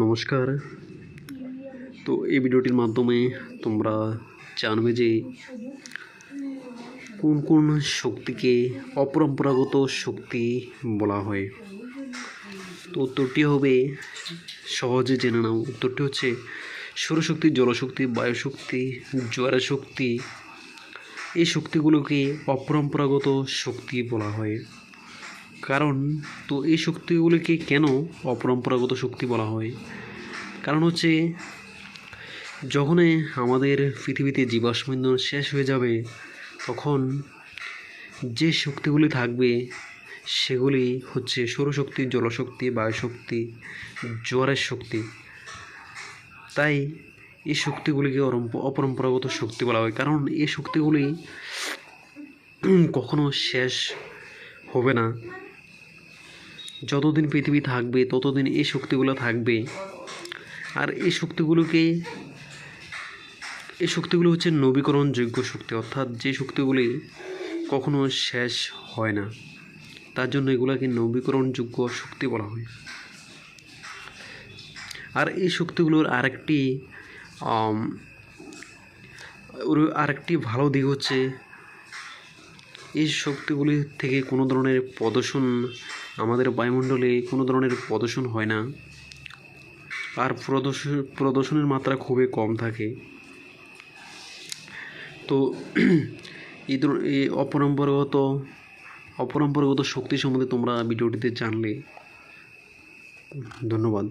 নমস্কার। তো এই ভিডিওটির মাধ্যমে তোমরা জানবে যে কোন কোন শক্তিকে অপরম্পরাগত শক্তি বলা হয়। তো উত্তরটি হবে সহজে জেনে নাও। উত্তরটি হচ্ছে সৌরশক্তি, জলশক্তি, বায়ুশক্তি জোয়ারের শক্তি এই শক্তিগুলোকে অপরম্পরাগত শক্তি বলা হয়। কারণ তো এই শক্তিগুলিকে কেন অপরম্পরাগত শক্তি বলা হয়? কারণ হচ্ছে, যখনই আমাদের পৃথিবীতে জীবাশ্ম ইন্ধন শেষ হয়ে যাবে, তখন যে শক্তিগুলি থাকবে, সেগুলি হচ্ছে সৌরশক্তি, জলশক্তি, বায়ুশক্তি, জোয়ারের শক্তি। তাই এই শক্তিগুলিকে অপরম্পরাগত শক্তি বলা হয়। কারণ এই শক্তিগুলি কখনো শেষ হবে না। যতদিন পৃথিবী থাকবে, ততদিন এই শক্তিগুলো থাকবে। আর এই শক্তিগুলোকে, এই শক্তিগুলো হচ্ছে নবীকরণযোগ্য শক্তি, অর্থাৎ যে শক্তিগুলি কখনো শেষ হয় না। তার জন্য এগুলোকে নবীকরণযোগ্য শক্তি বলা হয়। আর এই শক্তিগুলোর আরেকটি আরেকটি ভালো দিক হচ্ছে, এই শক্তিগুলি থেকে কোনো ধরনের প্রদূষণ আমাদের বায়ুমণ্ডলে কোনো ধরনের প্রদূষণ হয় না। আর প্রদূষণ প্রদূষণের মাত্রা খুবই কম থাকে। তো এই এই অপরম্পরাগত অপরম্পরাগত শক্তি সম্বন্ধে তোমরা ভিডিওটিতে জানলে। ধন্যবাদ।